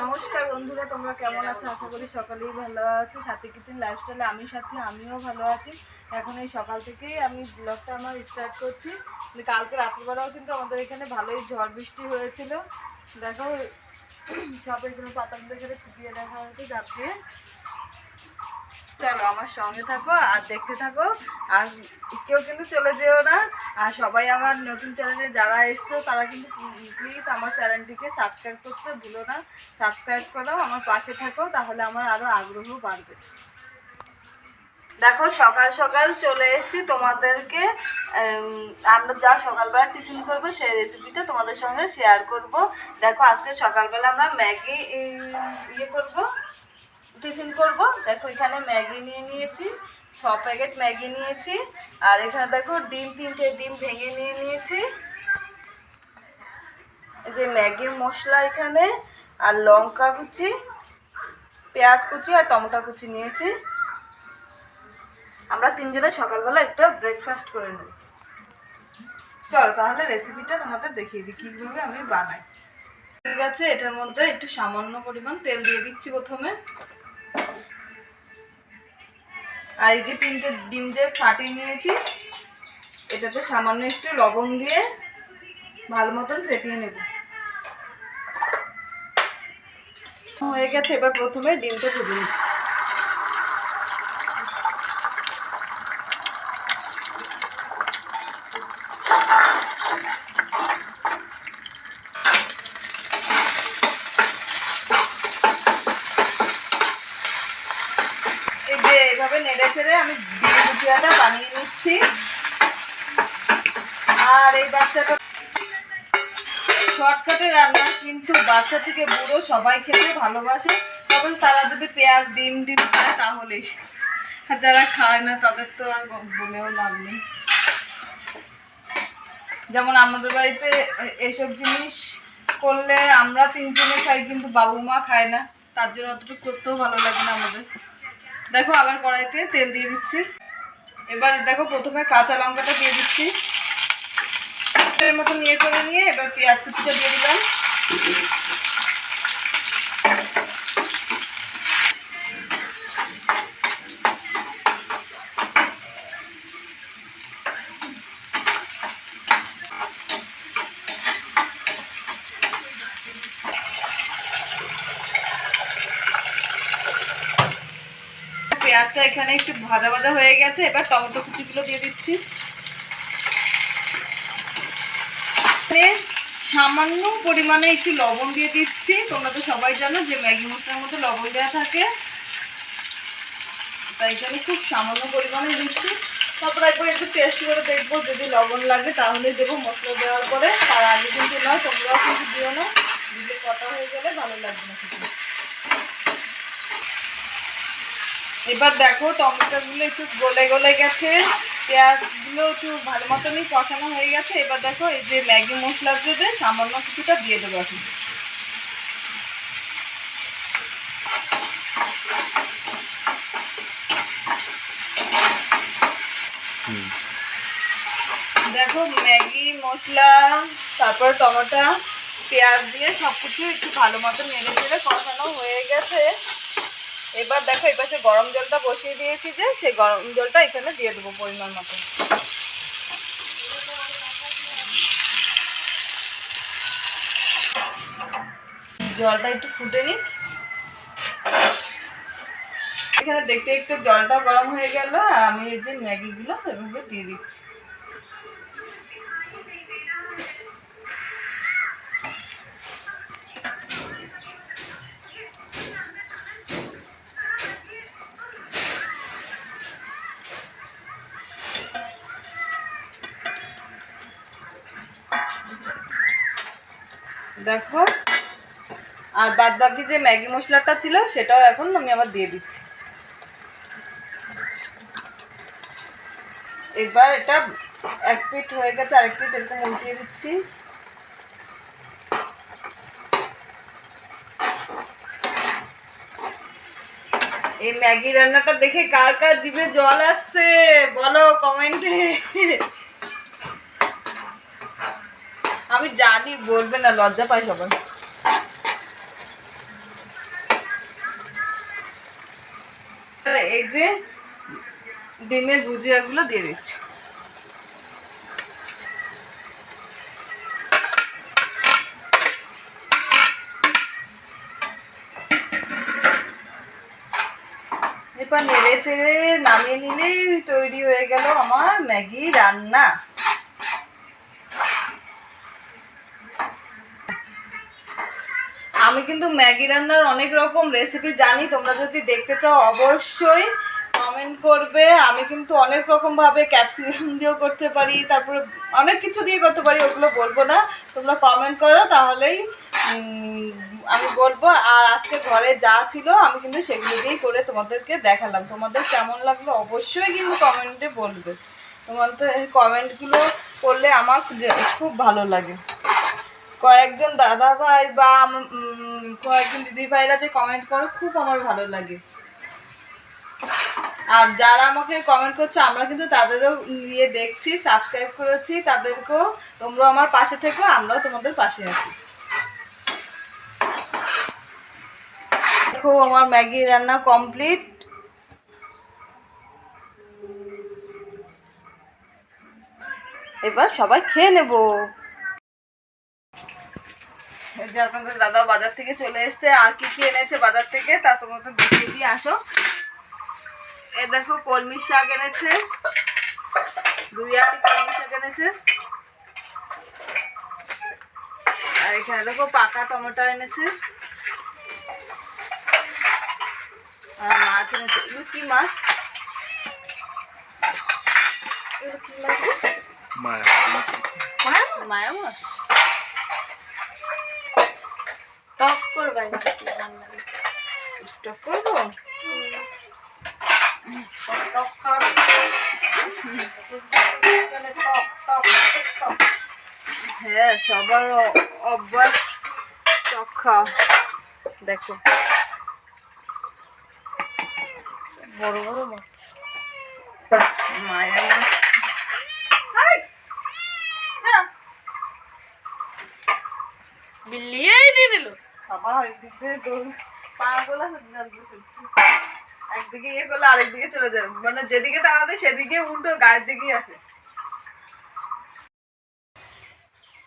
নমস্কার বন্ধুরা, তোমরা কেমন আছো? আশা করি সকালেই ভালো আছো। সাথী কিচেন লাইফস্টাইলে আমি সাথে, আমিও ভালো আছি। এখন এই সকাল থেকেই আমি ব্লগটা আমার স্টার্ট করছি। কালকে রাত্রিবেলাও কিন্তু আমাদের এখানে ভালোই ঝড় বৃষ্টি হয়েছিল। দেখো, সব এখানে পাতাগুলো এখানে ফুটিয়ে দেখা হয়েছে দিয়ে। চলো আমার সঙ্গে থাকো আর দেখতে থাকো। আর কেউ কিন্তু চলে যেও না। আর সবাই আমার নতুন চ্যানেলে যারা এসছো, তারা কিন্তু প্লিজ আমার চ্যানেলটিকে সাবস্ক্রাইব করতে ভুলো না। সাবস্ক্রাইব করো, আমার পাশে থাকো, তাহলে আমার আরও আগ্রহ বাড়বে। দেখো, সকাল সকাল চলে এসেছি তোমাদেরকে। আমরা যা সকালবেলা টিফিন করব, সেই রেসিপিটা তোমাদের সঙ্গে শেয়ার করব। দেখো, আজকে সকালবেলা আমরা ম্যাগি ইয়ে করব। টিফিন করব। দেখো, এখানে ম্যাগি নিয়ে নিয়েছি, ছ প্যাকেট ম্যাগি নিয়েছি, আর এখানে দেখো ডিম, তিনটে ডিম ভেঙে নিয়ে নিয়েছি। যে ম্যাগির মশলা এখানে, আর লঙ্কা কুচি, পেঁয়াজ কুচি আর টমেটো কুচি নিয়েছি। আমরা তিনজনে সকালবেলা একটু ব্রেকফাস্ট করে নেব। চলো তাহলে রেসিপিটা তোমাদের দেখিয়ে দিই, কীভাবে আমি বানাই। ঠিক আছে, এটার মধ্যে একটু সামান্য পরিমাণ তেল দিয়ে দিচ্ছি প্রথমে। আর এই যে তিনটে ডিম যে ফাটিয়ে নিয়েছি, এটাতে সামান্য একটু লবণ দিয়ে ভালো মতন ফেটিয়ে নেব। হয়ে গেছে, এবার প্রথমে ডিমটা ভেজে নিচ্ছি এই যে এইভাবে নেড়ে ছেড়ে আমি ডিম বানিয়ে নিচ্ছি। আর এই বাচ্চাটা শর্টকাটে রান্না, কিন্তু বাচ্চা থেকে বুড়ো সবাই খেতে ভালোবাসে। তবে তারা যদি পেঁয়াজ, ডিম ডিম খায় তাহলেই। যারা খায় না, তাদের তো আর বলেও লাভ নেই। যেমন আমাদের বাড়িতে এইসব জিনিস করলে আমরা তিনজনে খাই, কিন্তু বাবু মা খায় না। তার জন্য অতটুকু করতেও ভালো লাগে না আমাদের। দেখো আবার কড়াইতে তেল দিয়ে দিচ্ছি। এবার দেখো প্রথমে কাঁচা লঙ্কাটা দিয়ে দিচ্ছি। মতো নিয়ে করে নিয়ে এবার পেঁয়াজ কুচিটা দিয়ে দিলাম। পেঁয়াজটা এখানে একটু ভাজা ভাজা হয়ে গেছে, এবার টমেটো কুচিগুলো দিয়ে দিচ্ছি। সামান্য পরিমাণে একটু লবণ দিয়ে দিচ্ছি, তোমরা তো সবাই জানো যে ম্যাগি মশলার মধ্যে লবণ দেওয়া থাকে। তাই জন্য খুব সামান্য পরিমাণে দিচ্ছি। তারপর একবার একটু টেস্ট করে দেখব, যদি লবণ লাগে তাহলে দেবো মশলা দেওয়ার পরে। তার আগে কিন্তু নয় তোমরাও কিন্তু দিও না। দিলে কটা হয়ে গেলে ভালো লাগবে না কিছু এবার দেখো টমেটোগুলো একটু গলে গলে গেছে, পেঁয়াজগুলো একটু ভালো মতনই কষানো হয়ে গেছে। এবার দেখো এই যে ম্যাগি মশলা দিয়ে সামান্য কিছুটা দিয়ে দেবো এখন। দেখো ম্যাগি মশলা, তারপর টমেটো, পেঁয়াজ দিয়ে সব কিছু একটু ভালো মতো নেড়ে চেড়ে কষানো হয়ে গেছে। এবার দেখো, এই পাশে গরম জলটা বসিয়ে দিয়েছি যে, সেই গরম জলটা এখানে দিয়ে দেবো পরিমাণ মতো। জলটা একটু ফুটে নিক। এখানে দেখতে একটু জলটা গরম হয়ে গেল, আর আমি এই যে ম্যাগিগুলো এভাবে দিয়ে দিচ্ছি। দেখো। আর বাদ বাকি যে ম্যাগি মশলাটা ছিল, সেটাও এখন আমি আবার দিয়ে দিচ্ছি। এবার এটা এক পিট হয়ে গেছে, আরেক পিট এরকম উল্টিয়ে দিচ্ছি। এই ম্যাগি রান্নাটা দেখে কার কার জিভে জল আসছে, বলো কমেন্টে। আমি জানি, বলবে না, লজ্জা পাই সবাই। এই যে ডিমের ভুজিয়াগুলো দিয়ে দিচ্ছি। এরপর নেড়ে চেড়ে নামিয়ে নিলেই তৈরি হয়ে গেল আমার ম্যাগি রান্না। আমি কিন্তু ম্যাগি রান্নার অনেক রকম রেসিপি জানি, তোমরা যদি দেখতে চাও অবশ্যই কমেন্ট করবে। আমি কিন্তু অনেক রকমভাবে ক্যাপসিকাম দিয়েও করতে পারি, তারপরে অনেক কিছু দিয়ে করতে পারি, ওগুলো বলব না। তোমরা কমেন্ট করো, তাহলেই আমি বলব। আর আজকে ঘরে যা ছিল, আমি কিন্তু সেগুলো দিয়েই করে তোমাদেরকে দেখালাম। তোমাদের কেমন লাগল অবশ্যই কিন্তু কমেন্টে বলবে। তোমাদের কমেন্টগুলো করলে আমার খুব- ভালো লাগে। কয়েকজন দাদা ভাই বা কয়েকজন দিদি ভাইরা যে কমেন্ট করে, খুব আমার ভালো লাগে। আর যারা আমাকে কমেন্ট করছে, আমরা কিন্তু তাদেরও নিয়ে দেখছি সাবস্ক্রাইব করেছি, তাদেরকেও তোমরা আমার পাশে থেকো, আমরাও তোমাদের পাশে আছি। দেখো, আমার ম্যাগি রান্না কমপ্লিট এবার সবাই খেয়ে নেব। এই যে আপনাদের দাদা বাজার থেকে চলে এসেছে। আর কি কি এনেছে বাজার থেকে তা তোমাদের দেখিয়ে দিয়ে আসো। এ দেখো কলমি শাক এনেছে। দুই আটি কলমি শাক এনেছে। আর এখানে দেখো পাকা টমেটো এনেছে। আর মাছ এনেছে। এগুলো কি মাছ? এগুলো কি মাছ মায়া মাছ টক করবে? স্টপ করব হ্যাঁ সবার অভ্যাস টক খাওয়া। দেখো। বড় বড় মাছ। মায়া মাছ হাই! যা। বিল্লিয়েই দিয়ে দিল বাবা একদিকে তো পাগুলো একদিকে ইয়ে করলে আরেকদিকে চলে যাবে মানে যেদিকে তাড়াতে সেদিকে উল্টো গায়ের দিকেই আসে।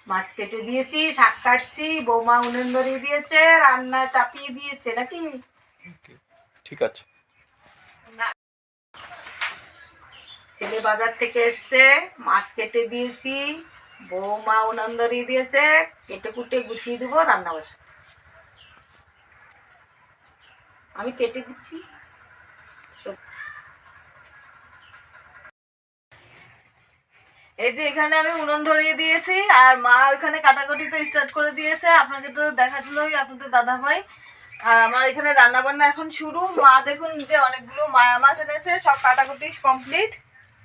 মাছ কেটে দিয়েছি শাক কাটছি বৌমা উনুন ধরিয়ে দিয়েছে রান্না চাপিয়ে দিয়েছে নাকি? ঠিক আছে। না। ছেলে বাজার থেকে এসছে মাছ কেটে দিয়েছি বৌমা উনুন ধরিয়ে দিয়েছে কেটে কুটে গুছিয়ে দেবো রান্না বসা আমি কেটে দিচ্ছি। এই যে এখানে আমি উনুন ধরিয়ে দিয়েছি, আর মা ওখানে কাটাকুটি তো স্টার্ট করে দিয়েছে। আপনাকে তো দেখাচ্ছিলই আপনাদের দাদা ভাই আর আমার এখানে রান্না বান্না এখন শুরু। মা দেখুন যে অনেকগুলো মায়া মাছ এনেছে, সব কাটাকুটি কমপ্লিট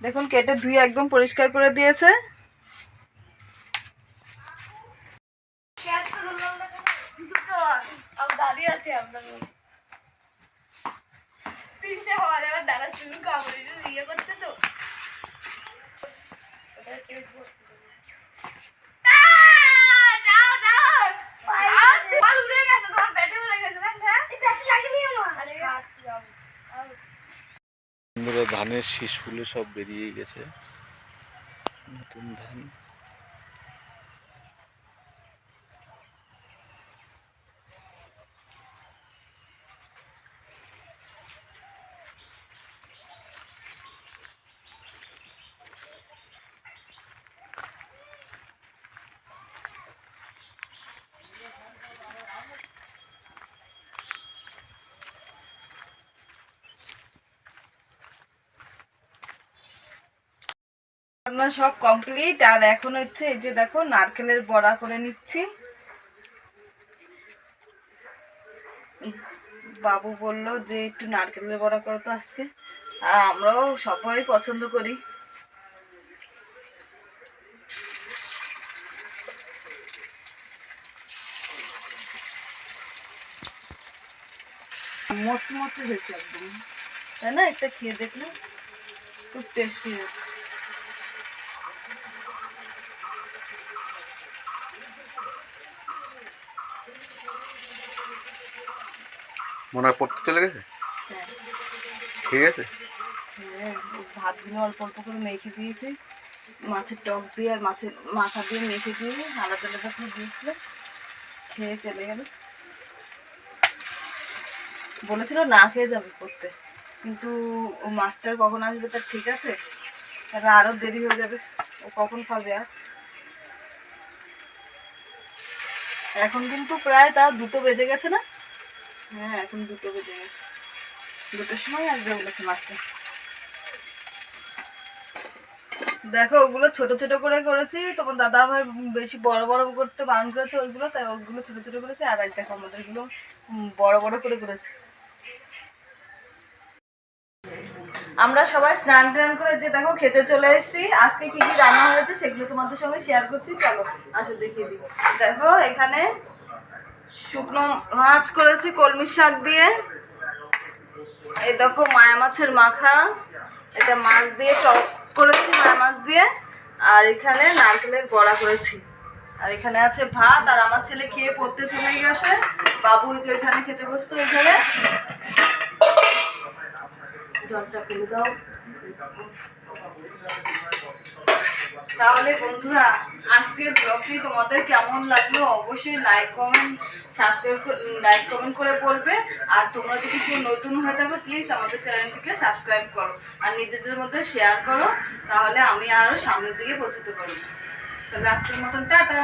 দেখুন, কেটে ধুয়ে একদম পরিষ্কার করে দিয়েছে। দাঁড়িয়ে আপনার তিনটে এবার দাদা চুল কামড়ে ইয়ে করছে তো। ধানের শীষ ফুলে সব বেরিয়ে গেছে। নতুন ধান। রান্না সব কমপ্লিট আর এখন হচ্ছে এই যে দেখো, নারকেলের বড়া করে নিচ্ছি। বাবু বলল যে, একটু নারকেলের বড়া করো তো আজকে। আর আমরাও সবাই পছন্দ করি। মচমচে হয়েছে একদম। তাই না? একটা খেয়ে দেখলে খুব টেস্টি হয়েছে। মনে হয় পড়তে চলে গেছে? হ্যাঁ। ঠিক আছে। হ্যাঁ, ওই ভাতগুলো অল্প অল্প করে মেখে দিয়েছি। মাছের টক দিয়ে আর মাছের মাথা দিয়ে মেখে দিয়ে আলাদা আলাদা করে দিয়েছিল। খেয়ে চলে গেল। বলেছিল না খেয়ে যাবে করতে কিন্তু ও মাস্টার কখন আসবে তার ঠিক আছে। তাহলে আরও দেরি হয়ে যাবে। ও কখন পাবে আর? এখন কিন্তু প্রায় তার দুটো বেজে গেছে না? হ্যাঁ এখন দুটো বেজে গেছে। দুটোর সময় আসবে বলেছে মাস্টার দেখো, ওগুলো ছোট ছোট করে করেছি। তোমার দাদা ভাই বেশি বড় বড় করতে বারণ করেছে ওইগুলো, তাই ওগুলো ছোট ছোট করেছে। আর এই দেখো, আমাদেরগুলো বড় বড় করে করেছে। আমরা সবাই স্নান টান করে যে দেখো, খেতে চলে এসেছি। আজকে কি কি রান্না হয়েছে সেগুলো তোমাদের সঙ্গে শেয়ার করছি। চলো, আসো দেখিয়ে দিই। দেখো, এখানে শুকনো মাছ করেছি কলমি শাক দিয়ে। এই দেখো মায়া মাছের মাখা। এটা মাছ দিয়ে টক করেছি মায়া মাছ দিয়ে। আর এখানে নারকেলের বড়া করেছি। আর এখানে আছে ভাত, আর আমার ছেলে খেয়ে পড়তে চলে গেছে। বাবু যে এখানে খেতে বসছে ওইখানে জলটা ফেলে দাও। তাহলে বন্ধুরা, আজকের ব্লগটি তোমাদের কেমন লাগল অবশ্যই like comment subscribe like comment করে বলবে। আর তোমরা যদি কেউ নতুন হয়ে থাকো প্লিজ আমাদের চ্যানেলটিকে সাবস্ক্রাইব করো। আর নিজেদের মধ্যে শেয়ার করো, তাহলে আমি আরও সামনের দিকে পৌঁছতে পারি। তাহলে আজকের মতন, টাটা!